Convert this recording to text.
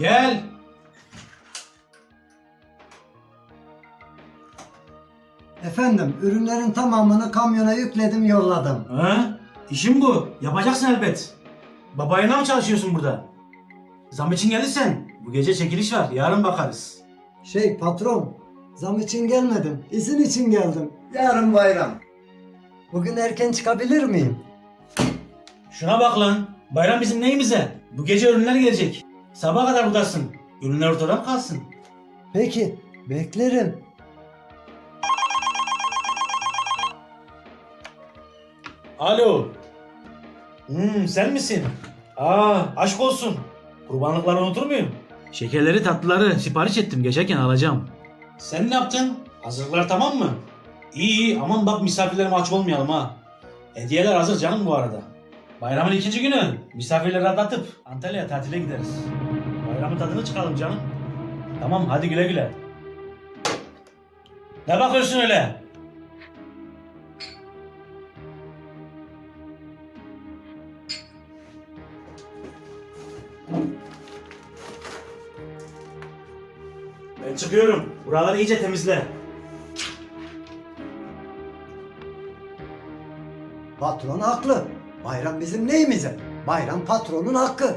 Gel. Efendim, ürünlerin tamamını kamyona yükledim, yolladım. Ha? İşin bu. Yapacaksın elbet. Babayına mı çalışıyorsun burada? Zam için geldiysen bu gece çekiliş var. Yarın bakarız. Şey patron, zam için gelmedim, izin için geldim. Yarın bayram. Bugün erken çıkabilir miyim? Şuna bak lan. Bayram bizim neyimize? Bu gece ürünler gelecek. Sabaha kadar buradasın. Ürünler ortada mı kalsın? Peki, beklerim. Alo. Hmm, sen misin? Aa, aşk olsun. Kurbanlıkları unutur muyum? Şekerleri tatlıları sipariş ettim geçerken alacağım. Sen ne yaptın? Hazırlıklar tamam mı? İyi iyi aman bak misafirlerime aç olmayalım ha. Hediyeler hazır canım bu arada. Bayramın ikinci günü misafirleri atlatıp Antalya'ya tatile gideriz. Bayramın tadını çıkalım canım. Tamam hadi güle güle. Ne bakıyorsun öyle? Ben çıkıyorum. Buraları iyice temizle. Patron haklı. Bayram bizim neyimize? Bayram patronun hakkı.